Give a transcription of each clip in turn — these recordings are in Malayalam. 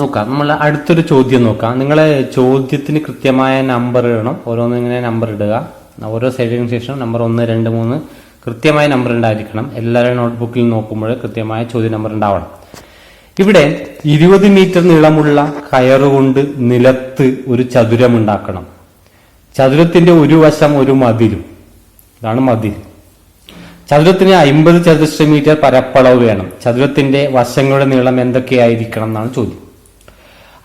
നോക്കാം. നമ്മൾ അടുത്തൊരു ചോദ്യം നോക്കാം. നിങ്ങളെ ചോദ്യത്തിന് കൃത്യമായ നമ്പർ ഇടണം ഓരോന്ന് ഇങ്ങനെ നമ്പർ ഇടുക. ഓരോ സൈഡിന് ശേഷം നമ്പർ ഒന്ന് രണ്ട് മൂന്ന് കൃത്യമായ നമ്പർ ഉണ്ടായിരിക്കണം. എല്ലാവരും നോട്ട്ബുക്കിൽ നോക്കുമ്പോൾ കൃത്യമായ ചോദ്യ നമ്പർ ഉണ്ടാവണം. ഇവിടെ ഇരുപത് മീറ്റർ നീളമുള്ള കയറുകൊണ്ട് നിലത്ത് ഒരു ചതുരം ഉണ്ടാക്കണം. ചതുരത്തിന്റെ ഒരു വശം ഒരു മതിലും. ഇതാണ് മതിൽ. ചതുരത്തിന് അമ്പത് ചതുരശ്ര മീറ്റർ പരപ്പളവ് വേണം. ചതുരത്തിന്റെ വശങ്ങളുടെ നീളം എന്തൊക്കെയായിരിക്കണം എന്നാണ് ചോദ്യം.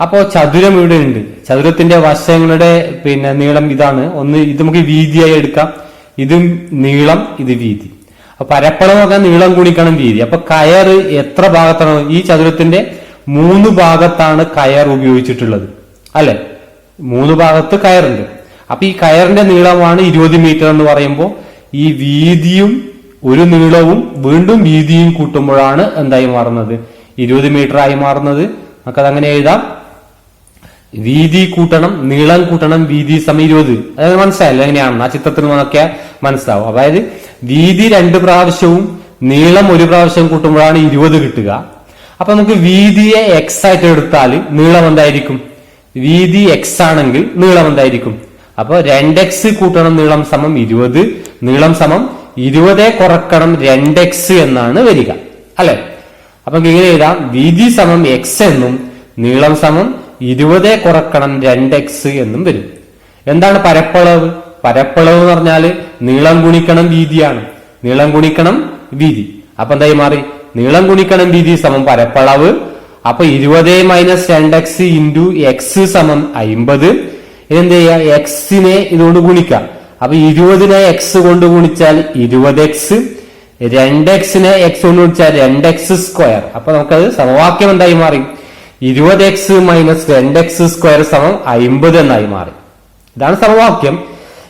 അപ്പോ ചതുരം ഇവിടെ ഉണ്ട് ചതുരത്തിന്റെ വശങ്ങളുടെ പിന്നെ നീളം ഇതാണ്. ഒന്ന് ഇത് നമുക്ക് വീതിയായി എടുക്കാം. ഇതും നീളം ഇത് വീതി. അപ്പൊ പരപ്പളം നോക്കാൻ നീളം കുണിക്കണം വീതി അപ്പൊ കയർ എത്ര ഭാഗത്താണ്? ഈ ചതുരത്തിന്റെ മൂന്ന് ഭാഗത്താണ് കയർ ഉപയോഗിച്ചിട്ടുള്ളത്. അല്ലെ? മൂന്ന് ഭാഗത്ത് കയറുണ്ട്. അപ്പൊ ഈ കയറിന്റെ നീളമാണ് ഇരുപത് മീറ്റർ എന്ന് പറയുമ്പോൾ ഈ വീതിയും ഒരു നീളവും വീണ്ടും വീതിയും കൂട്ടുമ്പോഴാണ് എന്തായി മാറുന്നത്? ഇരുപത് മീറ്റർ ആയി മാറുന്നത്. നമുക്കത് അങ്ങനെ എഴുതാം. വീതി കൂട്ടണം നീളം കൂട്ടണം വീതി സമയം ഇരുപത്. അതായത് മനസ്സിലായല്ലോ എങ്ങനെയാണെന്ന്. ആ ചിത്രത്തിൽ നോക്കിയാൽ മനസ്സിലാവും. അതായത് വീതി രണ്ട് പ്രാവശ്യവും നീളം ഒരു പ്രാവശ്യം കൂട്ടുമ്പോഴാണ് ഇരുപത് കിട്ടുക. അപ്പൊ നമുക്ക് വീതിയെ എക്സ് ആയിട്ട് എടുത്താൽ നീളം എന്തായിരിക്കും? വീതി എക്സ് ആണെങ്കിൽ നീളം എന്തായിരിക്കും? അപ്പൊ രണ്ട് എക്സ് കൂട്ടണം നീളം സമം ഇരുപത് നീളം സമം ഇരുപതെ കുറക്കണം രണ്ട് എക്സ് എന്നാണ് വരിക. അല്ലെ? അപ്പൊ ഇങ്ങനെ എഴുതാം. വീതി സമം എക്സ് എന്നും നീളം സമം ഇരുപതെ കുറക്കണം രണ്ട് എക്സ് എന്നും വരും. എന്താണ് പരപ്പളവ്? പരപ്പളവ് എന്ന് പറഞ്ഞാൽ നീളം ഗുണിക്കണം വീതിയാണ്. നീളം ഗുണിക്കണം വീതി. അപ്പൊ എന്തായി മാറി? നീളം ഗുണിക്കണം വീതി സമം പരപ്പളവ്. അപ്പൊ ഇരുപത് മൈനസ് രണ്ട് എക്സ് ഇന്റു എക്സ് സമം അയിമ്പത്. എന്ത് ചെയ്യാം? എക്സിനെ ഇതുകൊണ്ട് ഗുണിക്കാം. അപ്പൊ ഇരുപതിനെ എക്സ് കൊണ്ട് ഗുണിച്ചാൽ ഇരുപത് എക്സ് രണ്ട് എക്സിനെ എക്സ് കൊണ്ട് ഗുണിച്ചാൽ രണ്ട് എക്സ് സ്ക്വയർ അപ്പൊ നമുക്കത് സമവാക്യം എന്തായി മാറി? ഇരുപത് എക്സ് മൈനസ് രണ്ട് എക്സ് സ്ക്വയർ സമം അയിമ്പത് എന്നായി മാറി. ഇതാണ് സമവാക്യം.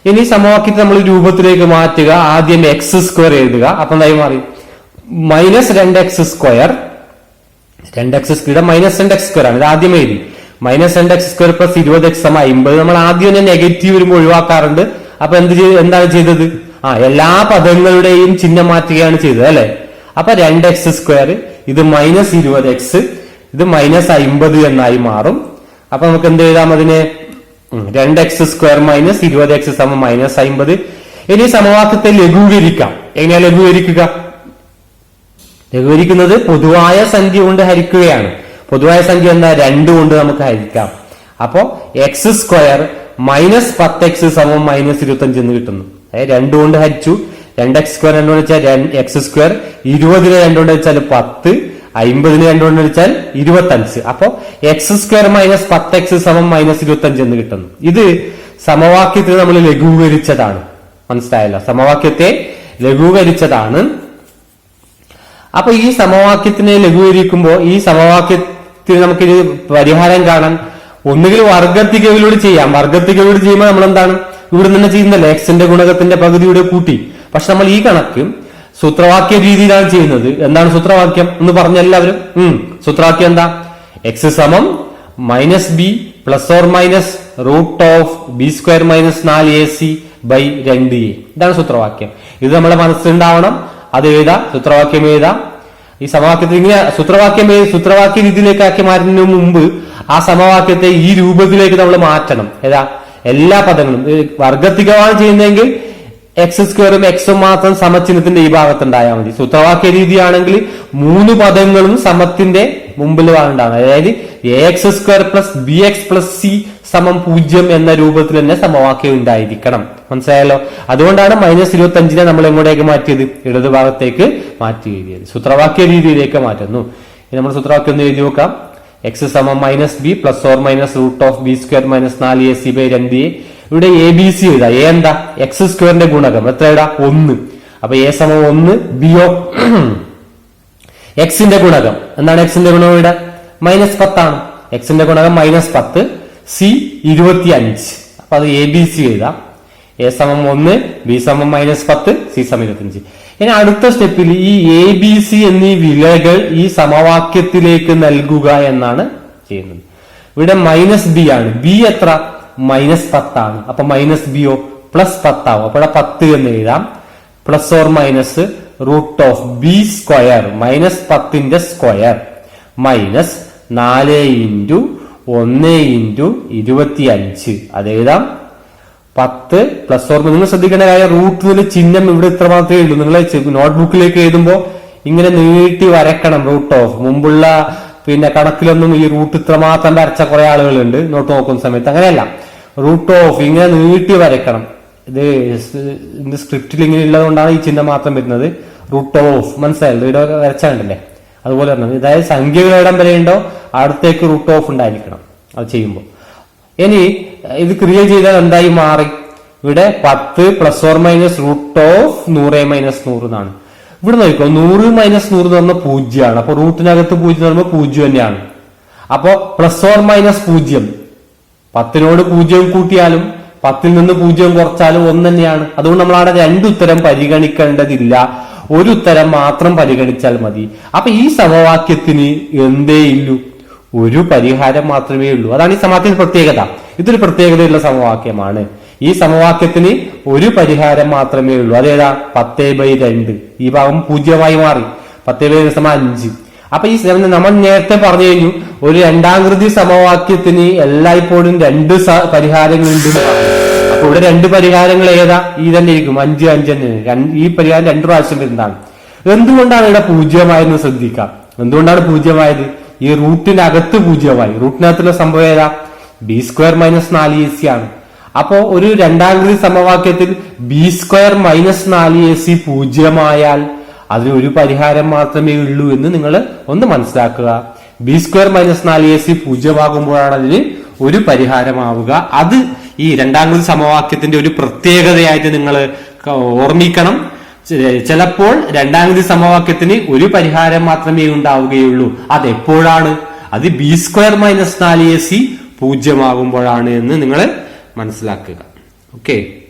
ഇനി സമവാക്യത്തെ നമ്മൾ രൂപത്തിലേക്ക് മാറ്റുക. ആദ്യം എക്സ് സ്ക്വയർ എഴുതുക. അപ്പൊ എന്തായി മാറി? മൈനസ് രണ്ട് എക്സ് സ്ക്വയർ രണ്ട് എക്സ് സ്ക്വയർ മൈനസ് രണ്ട് എക്സ് സ്ക്വയർ ആണ്. ഇത് ആദ്യം എഴുതി. മൈനസ് രണ്ട് എക്സ് സ്ക്വയർ പ്ലസ് ഇരുപത് എക്സ് സമ അമ്പത് നമ്മൾ ആദ്യം തന്നെ നെഗറ്റീവ് വരുമ്പോൾ ഒഴിവാക്കാറുണ്ട്. അപ്പൊ എന്ത് ചെയ്ത് എന്താണ് ചെയ്തത്? ആ എല്ലാ പദങ്ങളുടെയും ചിഹ്നം മാറ്റുകയാണ് ചെയ്തത് അല്ലെ? അപ്പൊ രണ്ട് എക്സ് സ്ക്വയർ ഇത് മൈനസ് ഇരുപത് എക്സ് ഇത് മൈനസ് അമ്പത് എന്നായി മാറും. അപ്പൊ നമുക്ക് എന്ത് എഴുതാം അതിന്? രണ്ട് എക്സ് സ്ക്വയർ മൈനസ് ഇരുപത് എക്സ് സമം മൈനസ് അമ്പത് ഇനി സമവാക്യത്തെ ലഘൂകരിക്കാം. എങ്ങനെയാ ലഘൂകരിക്കുക? ലഘൂകരിക്കുന്നത് പൊതുവായ സംഖ്യ കൊണ്ട് ഹരിക്കുകയാണ്. പൊതുവായ സംഖ്യ എന്താ? രണ്ട് കൊണ്ട് നമുക്ക് ഹരിക്കാം. അപ്പോ എക്സ് സ്ക്വയർ മൈനസ് പത്ത് എക്സ് സമം മൈനസ് ഇരുപത്തി അഞ്ച് എന്ന് കിട്ടുന്നു. അതായത് രണ്ട് കൊണ്ട് ഹരിച്ചു. രണ്ട് എക്സ് സ്ക്വയർ രണ്ടു വെച്ചാൽ എക്സ് സ്ക്വയർ ഇരുപതിന് രണ്ടു കൊണ്ട് വെച്ചാൽ പത്ത്. അമ്പതിന് രണ്ടുകൊണ്ട് വെച്ചാൽ ഇരുപത്തഞ്ച്. അപ്പോ എക്സ് സ്ക്വയർ മൈനസ് പത്ത് എക്സ് സമം മൈനസ് ഇരുപത്തി അഞ്ച് എന്ന് കിട്ടുന്നു. ഇത് സമവാക്യത്തിൽ നമ്മൾ ലഘൂകരിച്ചതാണ്. മനസ്സിലായല്ലോ? സമവാക്യത്തെ ലഘൂകരിച്ചതാണ്. അപ്പൊ ഈ സമവാക്യത്തിനെ ലഘൂകരിക്കുമ്പോൾ ഈ സമവാക്യത്തിന് നമുക്കിത് പരിഹാരം കാണാൻ ഒന്നുകിൽ വർഗത്തികയിലൂടെ ചെയ്യാം. വർഗത്തികയിലൂടെ ചെയ്യുമ്പോൾ നമ്മൾ എന്താണ് ഇവിടെ തന്നെ ചെയ്യുന്നല്ലേ? എക്സിന്റെ ഗുണകത്തിന്റെ പകുതിയുടെ കൂട്ടി. പക്ഷെ നമ്മൾ ഈ കണക്ക് സൂത്രവാക്യ രീതിയിലാണ് ചെയ്യുന്നത്. എന്താണ് സൂത്രവാക്യം എന്ന് പറഞ്ഞ എല്ലാവരും? ഉം. സൂത്രവാക്യം എന്താ? എക്സ് സമം minus b plus or minus root of b square minus നാല് എ സി ബൈ രണ്ട് എ ഇതാണ് സൂത്രവാക്യം. ഇത് നമ്മളെ മനസ്സിലുണ്ടാവണം. അത് എഴുതാം സൂത്രവാക്യം എഴുതാം. ഈ സമവാക്യത്തിൽ ഇങ്ങനെ സൂത്രവാക്യം സൂത്രവാക്യ രീതിയിലേക്ക് ആക്കി മാറ്റുന്നതിന് മുമ്പ് ആ സമവാക്യത്തെ ഈ രൂപത്തിലേക്ക് നമ്മൾ മാറ്റണം. ഏതാ? എല്ലാ പദങ്ങളും. വർഗത്തികമാണ് ചെയ്യുന്നതെങ്കിൽ എക്സ് സ്ക്വയറും എക്സും മാത്രം സമചിഹ്നത്തിന്റെ ഈ ഭാഗത്തുണ്ടായാൽ മതി. സൂത്രവാക്യ രീതിയാണെങ്കിൽ മൂന്ന് പദങ്ങളും സമത്തിന്റെ മുമ്പിൽ ഉണ്ടാകുന്നത് അതായത് a x square plus b x plus c സമം പൂജ്യം എന്ന രൂപത്തിൽ തന്നെ സമവാക്യം ഉണ്ടായിരിക്കണം. മനസ്സിലായല്ലോ? അതുകൊണ്ടാണ് മൈനസ് ഇരുപത്തി അഞ്ചിനെ നമ്മൾ എങ്ങോട്ടേക്ക് മാറ്റിയത്? ഇടത് ഭാഗത്തേക്ക് മാറ്റി എഴുതിയത്. സൂത്രവാക്യ രീതിയിലേക്ക് മാറ്റുന്നു. ഇനി നമ്മൾ സൂത്രവാക്യം ഒന്ന് എഴുതി നോക്കാം. എക്സ് സമം minus b plus or minus root of b square minus നാല് എ സി ബൈ രണ്ട് എ ഇവിടെ എ ബി സി എഴുതാം. എ എന്താ? എക്സ് സ്ക്വയറിന്റെ ഗുണകം. എത്ര എഴുതാ? ഒന്ന്. അപ്പൊ എ സമം ഒന്ന് ബി ഓ എക്സിന്റെ ഗുണകം. എന്താണ് എക്സിന്റെ ഗുണകം ഇവിടെ? മൈനസ് പത്താണ് എക്സിന്റെ ഗുണകം മൈനസ് പത്ത്. സി ഇരുപത്തി അഞ്ച് അപ്പൊ അത് എ ബി സി എഴുതാം. എ സമം ഒന്ന് ബി സമം മൈനസ് പത്ത് സി സമം ഇരുപത്തിയഞ്ച്. ഇനി അടുത്ത സ്റ്റെപ്പിൽ ഈ എ ബി സി എന്നീ വിലകൾ ഈ സമവാക്യത്തിലേക്ക് നൽകുക എന്നാണ് ചെയ്യുന്നത്. ഇവിടെ മൈനസ് ബി ആണ്. ബി എത്ര? മൈനസ് പത്താണ്. അപ്പൊ മൈനസ് ബിയോ പ്ലസ് പത്താവും. ഇവിടെ പത്ത് എന്ന് എഴുതാം. Plus or minus root of b square minus പത്തിന്റെ സ്ക്വയർ മൈനസ് നാല് ഇന്റു ഒന്ന് ഇന്റു ഇരുപത്തി അഞ്ച് അതെഴുതാം പത്ത് പ്ലസ് ഓർ നിങ്ങൾ ശ്രദ്ധിക്കേണ്ട കാര്യം റൂട്ടിൽ ചിഹ്നം ഇവിടെ ഇത്ര മാത്രമേ ഉള്ളൂ നിങ്ങൾ നോട്ട്ബുക്കിലേക്ക് എഴുതുമ്പോൾ ഇങ്ങനെ നീട്ടി വരക്കണം റൂട്ട് ഓഫ് മുമ്പുള്ള പിന്നെ കണക്കിലൊന്നും ഈ റൂട്ട് ഇത്ര മാത്രം വരച്ച കുറെ ആളുകളുണ്ട്. നോട്ട് നോക്കുന്ന സമയത്ത് അങ്ങനെയല്ല. റൂട്ട് ഓഫ് ഇങ്ങനെ നീട്ടി വരക്കണം ഇത് സ്ക്രിപ്റ്റിൽ ഇങ്ങനെ ഉള്ളതുകൊണ്ടാണ് ഈ ചിഹ്നം മാത്രം വരുന്നത്. റൂട്ട് ഓഫ് മനസ്സിലായല്ലോ? ഇവിടെ വരച്ചാണ്ടല്ലേ? അതുപോലെ പറഞ്ഞത് അതായത് സംഖ്യകൾ ഇടം ഉണ്ടോ അടുത്തേക്ക് റൂട്ട് ഓഫ് ഉണ്ടായിരിക്കണം അത് ചെയ്യുമ്പോൾ ഇനി ഇത് ക്രിയേറ്റ് ചെയ്താൽ എന്തായി മാറി? ഇവിടെ പത്ത് plus or minus root of നൂറ് മൈനസ് നൂറ് എന്നാണ്. ഇവിടെ നോക്കിക്കോ നൂറ് മൈനസ് നൂറ് എന്ന് പറഞ്ഞാൽ പൂജ്യമാണ്. അപ്പൊ റൂട്ടിനകത്ത് പൂജ്യം എന്ന് പറയുമ്പോൾ പൂജ്യം തന്നെയാണ്. അപ്പോ പ്ലസ് ഓർ മൈനസ് പൂജ്യം. പത്തിനോട് പൂജ്യം കൂട്ടിയാലും പത്തിൽ നിന്ന് പൂജ്യം കുറച്ചാലും ഒന്ന് തന്നെയാണ്. അതുകൊണ്ട് നമ്മൾ അവിടെ രണ്ട് ഉത്തരം പരിഗണിക്കേണ്ടതില്ല. ഒരു ഉത്തരം മാത്രം പരിഗണിച്ചാൽ മതി. അപ്പൊ ഈ സമവാക്യത്തിന് എന്തേ ഇല്ലു? ഒരു പരിഹാരം മാത്രമേ ഉള്ളൂ. അതാണ് ഈ സമവാക്യത്തിന്റെ പ്രത്യേകത. ഇതൊരു പ്രത്യേകതയുള്ള സമവാക്യമാണ്. ഈ സമവാക്യത്തിന് ഒരു പരിഹാരം മാത്രമേ ഉള്ളൂ. അതേതാ? പത്തേ ബൈ രണ്ട്. ഈ ഭാഗം പൂജ്യമായി മാറി. പത്തേ ബൈ സമ അഞ്ച്. അപ്പൊ ഈ നമ്മൾ നേരത്തെ പറഞ്ഞു കഴിഞ്ഞു. ഒരു രണ്ടാകൃതി സമവാക്യത്തിന് എല്ലായ്പ്പോഴും രണ്ട് പരിഹാരങ്ങളുണ്ട്. അപ്പൊ ഇവിടെ രണ്ട് പരിഹാരങ്ങൾ ഏതാ? ഈ തന്നെ ഇരിക്കും. അഞ്ച് അഞ്ച് തന്നെ. ഈ പരിഹാരം രണ്ടു പ്രാവശ്യം വരുന്നതാണ്. എന്തുകൊണ്ടാണ് ഇവിടെ പൂജ്യമായെന്ന് ശ്രദ്ധിക്കാം. എന്തുകൊണ്ടാണ് പൂജ്യമായത്? ഈ റൂട്ടിനകത്ത് പൂജ്യമായി. റൂട്ടിനകത്തുള്ള സംഭവം ഏതാ? ബി സ്ക്വയർ മൈനസ് നാല് എ സി ആണ്. അപ്പോ ഒരു രണ്ടാകൃതി സമവാക്യത്തിൽ ബി സ്ക്വയർ മൈനസ് നാല് എ സി പൂജ്യമായാൽ അതിന് ഒരു പരിഹാരം മാത്രമേ ഉള്ളൂ എന്ന് നിങ്ങൾ ഒന്ന് മനസ്സിലാക്കുക. ബി സ്ക്വയർ മൈനസ് നാല് എ സി പൂജ്യമാകുമ്പോഴാണ് അതിന് ഒരു പരിഹാരമാവുക. അത് ഈ രണ്ടാമത് സമവാക്യത്തിന്റെ ഒരു പ്രത്യേകതയായിട്ട് നിങ്ങൾ ഓർമ്മിക്കണം. ചിലപ്പോൾ രണ്ടാമത് സമവാക്യത്തിന് ഒരു പരിഹാരം മാത്രമേ ഉണ്ടാവുകയുള്ളൂ. അത് എപ്പോഴാണ് അത് ബി സ്ക്വയർ മൈനസ് നാല് എ സി പൂജ്യമാകുമ്പോഴാണ് എന്ന് നിങ്ങൾ മനസ്സിലാക്കുക. ഓക്കെ